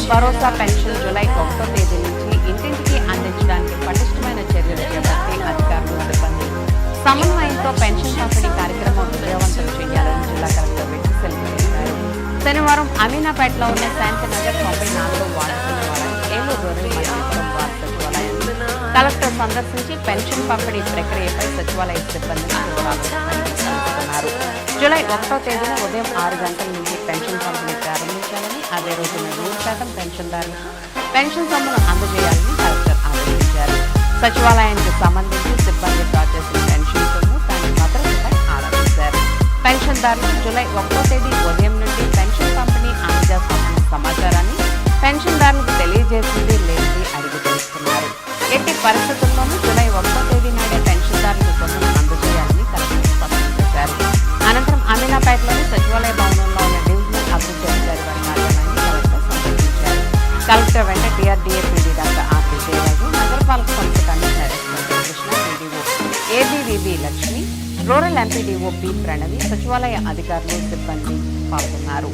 వైఎస్ఆర్ భరోసా pension July ఒకటో తేదీ నుంచి ఇంటింటికి అందించడానికి పటిష్టమైన చర్యలు చేపట్టి అధికారులు సిబ్బంది సమన్వయంతో పెన్షన్ పంపిణీ కార్యక్రమం విజయవంతం చేయాలని జిల్లా కలెక్టర్ వ్యక్తి తెలియజేశారు శనివారం అమీనాపేటలో ఉన్న శాంతినగర్ తొంభై నాలుగు వార్డు ఏలూరు రూరల్ కలెక్టర్ సందర్శించి పెన్షన్ పంపిణీ ప్రక్రియపై సచివాలయ సిబ్బందిని వివరాలు జూలై ఒకటో తేదీన ఉదయం ఆరు గంటల నుంచి పెన్షన్ పంపిణీ ప్రారంభించాలని అదే రోజున నూరు శాతం పెన్షన్దారులకు పెన్షన్ సొమ్మును అందజేయాలని కలెక్టర్ ఆదేశించారు. సచివాలయానికి సంబంధించి సిబ్బంది డ్రా చేసిన పెన్షన్ సొమ్ము దాని భద్రతపై ఆలోచించారు పెన్షన్దారులు జూలై ఒకటో తేదీ ఉదయం నుండి పెన్షన్ పంపిణీ అందజేస్తామన్న సమాచారాన్ని పెన్షన్దారులకు తెలియజేసింది లేనిది అడిగి తెలుస్తున్నారు. ఎట్టి పరిస్థితుల్లోనూ సచివాలయ భవనంలో ఉన్న డివిజనల్ అభివృద్ధి అధికారి వారి కార్యాలయాన్ని కలెక్టర్ సందర్శించారు కలెక్టర్ వెంట TRDA PD doctor R Vijayaraju నగరపాలక సంస్థ commissioner Krishna PDO ABVB Lakshmi rural MPDO P Pranavi సచివాలయ అధికారులు సిబ్బంది పాల్గొన్నారు